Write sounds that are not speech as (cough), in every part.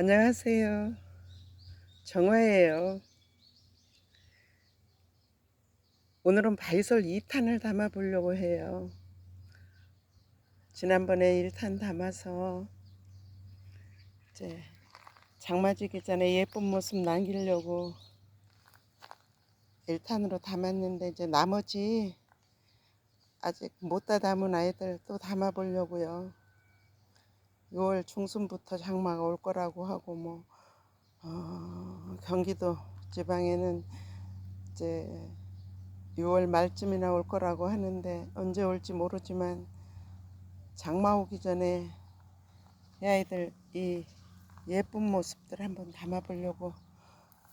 안녕하세요. 정화예요. 오늘은 바이솔 2탄을 담아 보려고 해요. 지난번에 1탄 담아서 이제 장마지기 전에 예쁜 모습 남기려고 1탄으로 담았는데 이제 나머지 아직 못 다 담은 아이들 또 담아 보려고요. 6월 중순부터 장마가 올 거라고 하고 뭐 어, 경기도 지방에는 이제 6월 말쯤이나 올 거라고 하는데 언제 올지 모르지만 장마 오기 전에 이 아이들 이 예쁜 모습들 한번 담아 보려고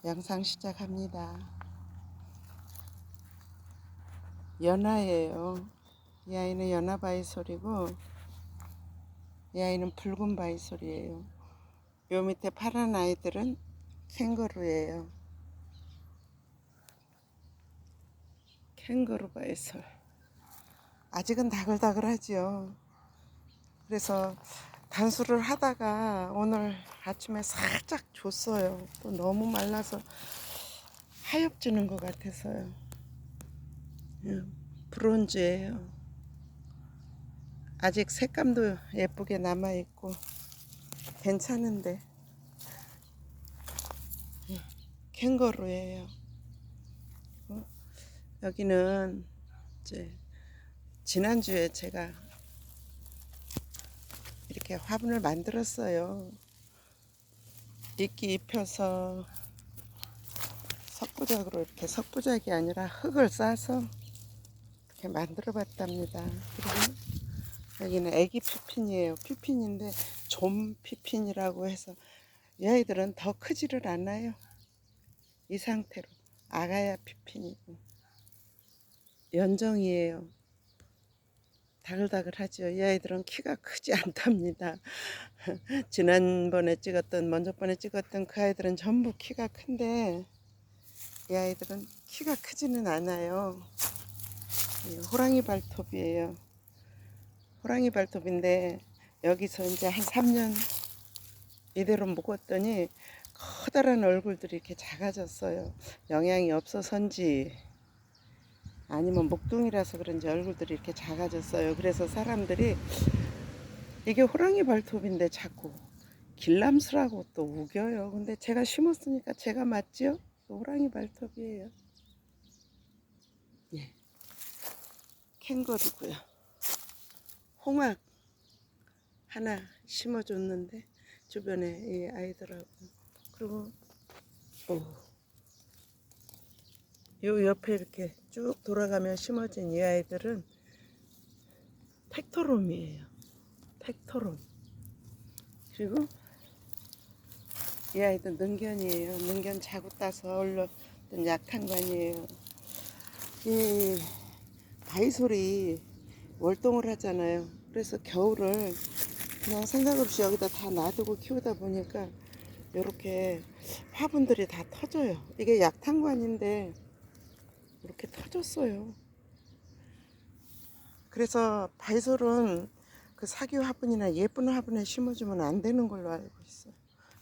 영상 시작합니다. 연하예요. 이 아이는 연하 바이솔이고 이 아이는 붉은 바이솔이에요. 요 밑에 파란 아이들은 캥거루예요. 캥거루 바이솔. 아직은 다글다글하지요. 그래서 단수를 하다가 오늘 아침에 살짝 줬어요. 또 너무 말라서 하엽지는 것 같아서요. 예, 브론즈예요. 아직 색감도 예쁘게 남아 있고 괜찮은데 예, 캥거루예요. 어? 여기는 이제 지난주에 제가 이렇게 화분을 만들었어요. 이끼 입혀서 석부작으로 이렇게 석부작이 아니라 흙을 싸서 이렇게 만들어 봤답니다. 그리고 여기는 애기 피핀이에요. 피핀인데 좀 피핀이라고 해서 이 아이들은 더 크지를 않아요. 이 상태로 아가야 피핀이고 연정이에요. 다글다글하죠. 이 아이들은 키가 크지 않답니다. (laughs) 지난번에 찍었던 먼저 번에 찍었던 그 아이들은 전부 키가 큰데 이 아이들은 키가 크지는 않아요. 이 호랑이 발톱이에요. 호랑이 발톱인데 여기서 이제 한 3년 이대로 묵었더니 커다란 얼굴들이 이렇게 작아졌어요. 영양이 없어서인지 아니면 목둥이라서 그런지 얼굴들이 이렇게 작아졌어요. 그래서 사람들이 이게 호랑이 발톱인데 자꾸 길람수라고 또 우겨요. 근데 제가 심었으니까 제가 맞죠? 호랑이 발톱이에요. 예. 캥거루고요. 홍학 하나 심어줬는데 주변에 이 아이들하고 그리고 오. 요 옆에 이렇게 쭉 돌아가며 심어진 이 아이들은 팩토롬이에요. 팩토롬. 그리고 이 아이도 능견이에요. 능견 자구 따서 올렸던 약탄관이에요. 이 바이솔이 월동을 하잖아요. 그래서 겨울을 그냥 생각 없이 여기다 다 놔두고 키우다 보니까 이렇게 화분들이 다 터져요. 이게 약탄관인데 이렇게 터졌어요. 그래서 바이솔은 그 사기 화분이나 예쁜 화분에 심어주면 안 되는 걸로 알고 있어요.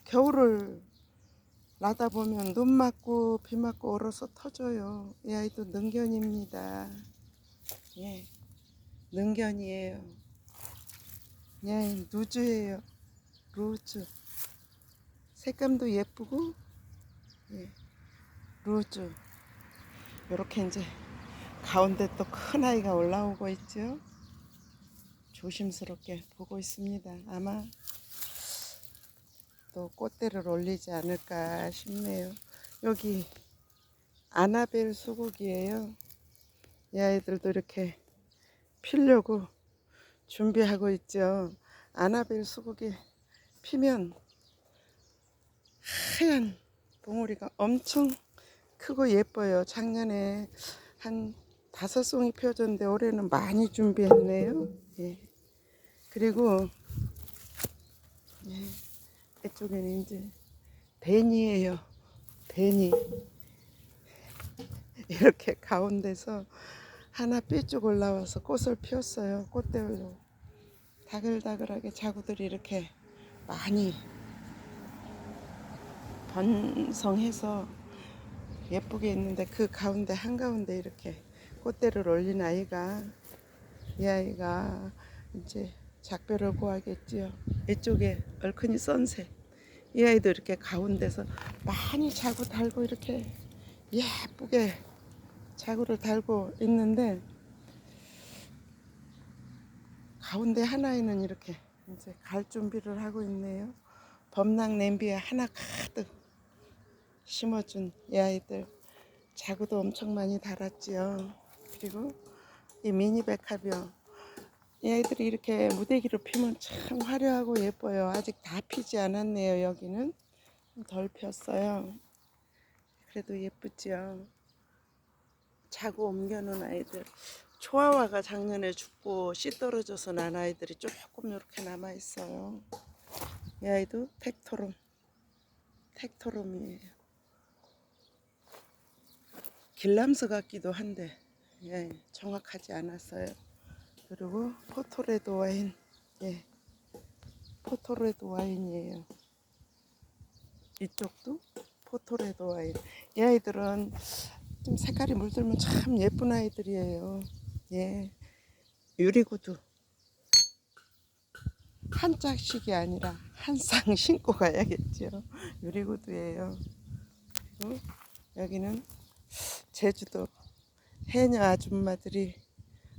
겨울을 나다 보면 눈 맞고 비 맞고 얼어서 터져요. 이 아이도 능견입니다. 예. 능견이에요. 예, 루즈예요. 루즈. 색감도 예쁘고, 예, 루즈. 이렇게 이제 가운데 또 큰 아이가 올라오고 있죠. 조심스럽게 보고 있습니다. 아마 또 꽃대를 올리지 않을까 싶네요. 여기 아나벨 수국이에요. 이 아이들도 이렇게 피려고 준비하고 있죠. 아나벨 수국이 피면 하얀 봉우리가 엄청 크고 예뻐요. 작년에 한 다섯 송이 펴졌는데 올해는 많이 준비했네요. 예. 그리고 예. 이쪽에는 이제 대니예요. 대니 (laughs) 이렇게 가운데서 하나 삐쭉 올라와서 꽃을 피웠어요. 꽃대울로 다글다글하게 자구들이 이렇게 많이 번성해서 예쁘게 있는데 그 가운데 한가운데 이렇게 꽃대를 올린 아이가 이 아이가 이제 작별을 고하겠지요. 이쪽에 얼큰이 선셋. 이 아이도 이렇게 가운데서 많이 자구 달고 이렇게 예쁘게 자구를 달고 있는데 가운데 하나에는 이렇게 이제 갈 준비를 하고 있네요. 범랑 냄비에 하나 가득 심어준 이 아이들 자구도 엄청 많이 달았지요. 그리고 이 미니 백합이요. 이 아이들이 이렇게 무대기로 피면 참 화려하고 예뻐요. 아직 다 피지 않았네요. 여기는 덜 폈어요. 그래도 예쁘지요. 자고 옮겨놓은 아이들. 초아와가 작년에 죽고 씨 떨어져서 난 아이들이 조금 이렇게 남아 있어요. 이 아이도 텍토롬, 텍토롬이에요. 길람스 같기도 한데 예, 정확하지 않았어요. 그리고 포토레드 와인, 예, 포토레드 와인이에요. 이쪽도 포토레드 와인. 이 아이들은 좀 색깔이 물들면 참 예쁜 아이들이에요. 예, 유리구두. 한 짝씩이 아니라 한 쌍 (laughs) 신고 가야겠죠. 유리구두예요. 그리고 여기는 제주도 해녀 아줌마들이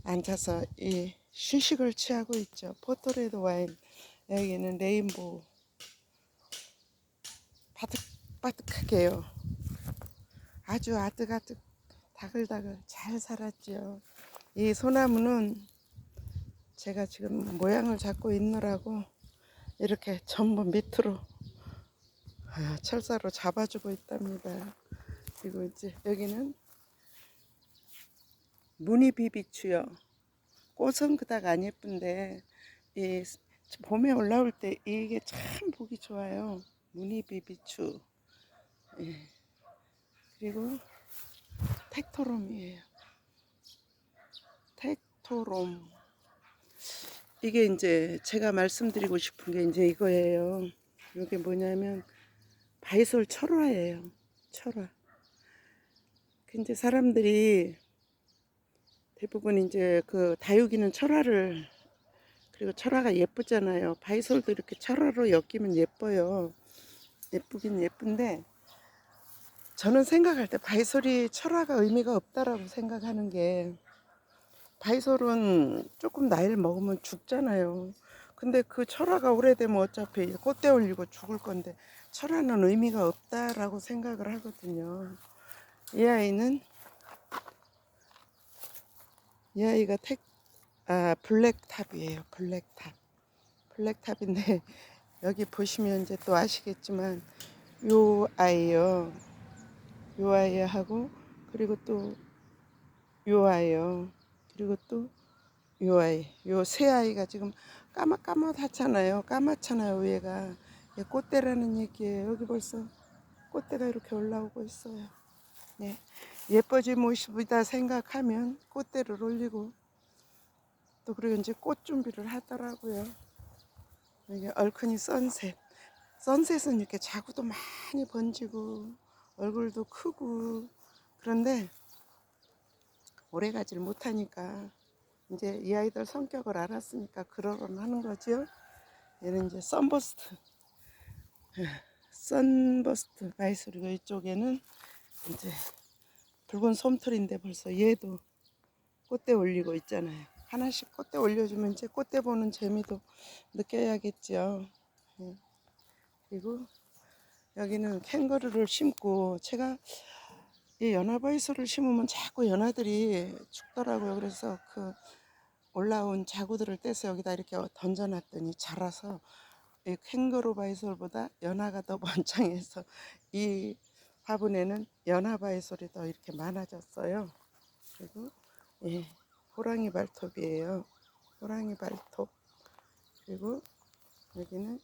앉아서 이 휴식을 취하고 있죠. 포토레드 와인 여기는 레인보우 바득바득하게요. 아주 아득아득 다글다글 잘 살았죠. 이 소나무는 제가 지금 모양을 잡고 있느라고 이렇게 전부 밑으로 아, 철사로 잡아주고 있답니다. 그리고 이제 여기는 무늬비비추요. 꽃은 그닥 안 예쁜데 이 봄에 올라올 때 이게 참 보기 좋아요. 무늬비비추. 예. 그리고 텍토롬이에요. 텍토롬. 이게 이제 제가 말씀드리고 싶은 게 이제 이거예요. 이게 뭐냐면 바이솔 철화예요. 철화. 근데 사람들이 대부분 이제 그 다육이는 철화를 그리고 철화가 예쁘잖아요. 바이솔도 이렇게 철화로 엮이면 예뻐요. 예쁘긴 예쁜데 저는 생각할 때 바이솔이 철화가 의미가 없다라고 생각하는 게 바이솔은 조금 나이를 먹으면 죽잖아요. 근데 그 철화가 오래되면 어차피 꽃대 올리고 죽을 건데 철화는 의미가 없다라고 생각을 하거든요. 이 아이는 이 아이가 택, 아, 블랙탑이에요. 블랙탑. 블랙탑인데, (laughs) 여기 보시면 이제 또 아시겠지만, 요 아이요. 요 아이하고, 그리고 또, 요 아이요. 그리고 또, 요 아이. 요세 아이가 지금 까맣까맣하잖아요. 까맣잖아요, 위에가. 예, 꽃대라는 얘기예요. 여기 벌써 꽃대가 이렇게 올라오고 있어요. 네. 예뻐진 모습이다 생각하면 꽃대를 올리고 또 그리고 이제 꽃 준비를 하더라고요. 이게 얼큰이 선셋. 선셋은 이렇게 자구도 많이 번지고 얼굴도 크고 그런데 오래 가질 못하니까 이제 이 아이들 성격을 알았으니까 그러곤 하는 거죠. 얘는 이제 선버스트. 선버스트 바이소리고 이쪽에는 이제 붉은 솜털인데 벌써 얘도 꽃대 올리고 있잖아요. 하나씩 꽃대 올려주면 이제 꽃대 보는 재미도 느껴야겠죠. 예. 그리고 여기는 캥거루를 심고 제가 이 연화바이소를 심으면 자꾸 연화들이 죽더라고요. 그래서 그 올라온 자구들을 떼서 여기다 이렇게 던져놨더니 자라서 이 캥거루 바이솔보다 연화가 더 (laughs) 번창해서 이 화분에는 연화 바이솔이 더 이렇게 많아졌어요. 그리고 예, 호랑이 발톱이에요. 호랑이 발톱. 그리고 여기는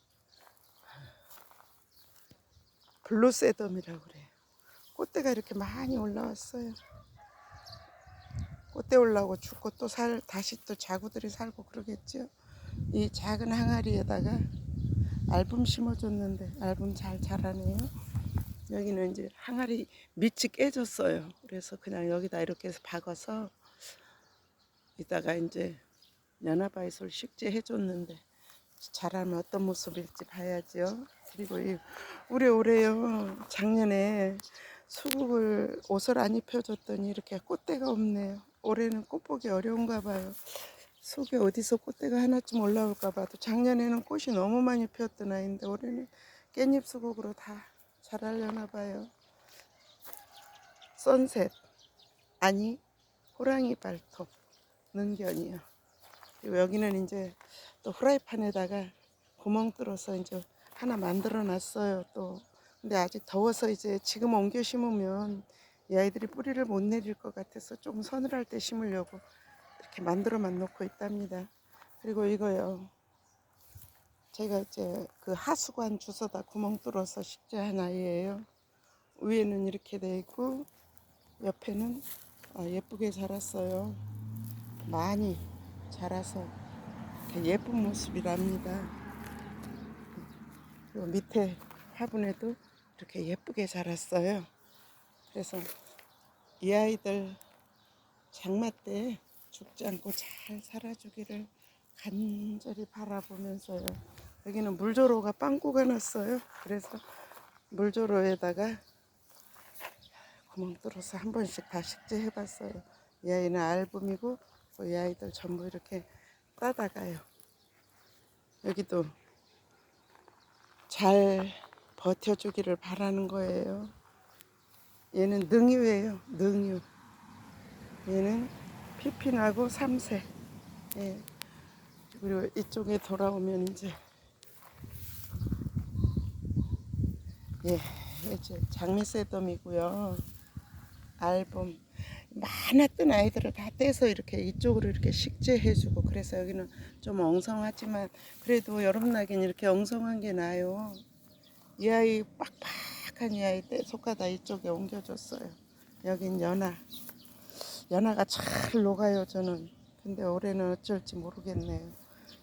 블루세덤이라고 그래요. 꽃대가 이렇게 많이 올라왔어요. 꽃대 올라오고 죽고 또 살, 다시 또 자구들이 살고 그러겠죠. 이 작은 항아리에다가 알밤 심어줬는데 알밤 잘 자라네요. 여기는 이제 항아리 밑이 깨졌어요. 그래서 그냥 여기다 이렇게 해서 박아서 이따가 이제 연화바이솔 식재해 줬는데 잘하면 어떤 모습일지 봐야죠. 그리고 이 우리 올해요 작년에 수국을 옷을 안 입혀줬더니 이렇게 꽃대가 없네요. 올해는 꽃 보기 어려운가 봐요. 속에 어디서 꽃대가 하나쯤 올라올까 봐도 작년에는 꽃이 너무 많이 피었던 아이인데 올해는 깻잎 수국으로 다 자라려나 봐요. 선셋 아니 호랑이 발톱 능견이요. 여기는 이제 또 후라이팬에다가 구멍 뚫어서 이제 하나 만들어 놨어요. 또 근데 아직 더워서 이제 지금 옮겨 심으면 이 아이들이 뿌리를 못 내릴 것 같아서 좀 서늘할 때 심으려고 이렇게 만들어만 놓고 있답니다. 그리고 이거요. 제가 이제 그 하수관 주워다 구멍 뚫어서 식재한 아이예요. 위에는 이렇게 돼 있고 옆에는 아, 예쁘게 자랐어요. 많이 자라서 예쁜 모습이랍니다. 그리고 밑에 화분에도 이렇게 예쁘게 자랐어요. 그래서 이 아이들 장마 때 죽지 않고 잘 살아주기를 간절히 바라보면서요. 여기는 물조로가 빵꾸가 났어요. 그래서 물조로에다가 구멍 뚫어서 한 번씩 다 식재 해봤어요. 이 아이는 알붐이고 또이 아이들 전부 이렇게 따다가요. 여기도 잘 버텨주기를 바라는 거예요. 얘는 능유예요. 능유. 얘는 피핀하고 삼색. 예. 그리고 이쪽에 돌아오면 이제 예, 이제 장미새덤이고요. 앨범 많았던 아이들을 다 떼서 이렇게 이쪽으로 이렇게 식재해주고 그래서 여기는 좀 엉성하지만 그래도 여름나긴 이렇게 엉성한 게 나요. 이 아이 빡빡한 이 아이 떼 속가다 이쪽에 옮겨줬어요. 여긴 연화. 연화가 잘 녹아요 저는. 근데 올해는 어쩔지 모르겠네요.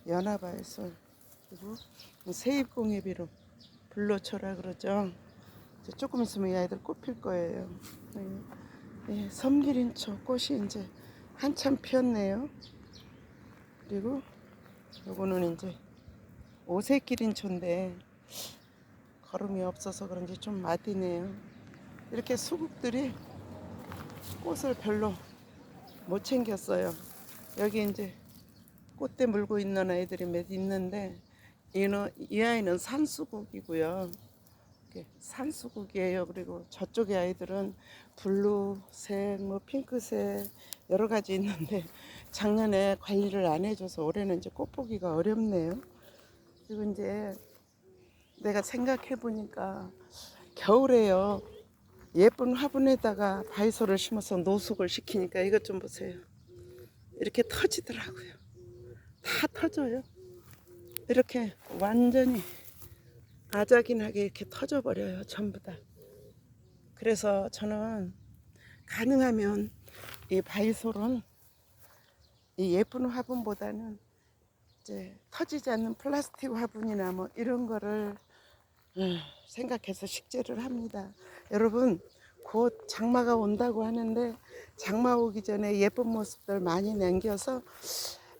연화바이솔 그리고 세입공예비로 불로초라 그러죠. 조금 있으면 이 아이들 꽃필 거예요. 네. 예, 섬기린초 꽃이 이제 한참 피었네요. 그리고 요거는 이제 오색기린초인데 걸음이 없어서 그런지 좀 마디네요. 이렇게 수국들이 꽃을 별로 못 챙겼어요. 여기 이제 꽃대 물고 있는 아이들이 몇 있는데 이는 이 아이는 산수국이고요. 산수국이에요. 그리고 저쪽의 아이들은 블루색, 뭐 핑크색 여러 가지 있는데 (laughs) 작년에 관리를 안 해줘서 올해는 이제 꽃 보기가 어렵네요. 그리고 이제 내가 생각해 보니까 겨울에요. 예쁜 화분에다가 바이솔을 심어서 노숙을 시키니까 이것 좀 보세요. 이렇게 터지더라고요. 다 터져요. 이렇게 완전히 아작이나게 이렇게 터져버려요. 전부 다. 그래서 저는 가능하면 이 바이솔은 이 예쁜 화분보다는 이제 터지지 않는 플라스틱 화분이나 뭐 이런 거를 음, 생각해서 식재를 합니다. 여러분 곧 장마가 온다고 하는데 장마 오기 전에 예쁜 모습들 많이 남겨서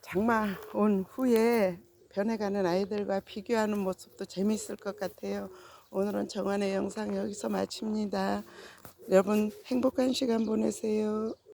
장마 온 후에 변해가는 아이들과 비교하는 모습도 재미있을 것 같아요. 오늘은 정한의 영상 여기서 마칩니다. 여러분 행복한 시간 보내세요.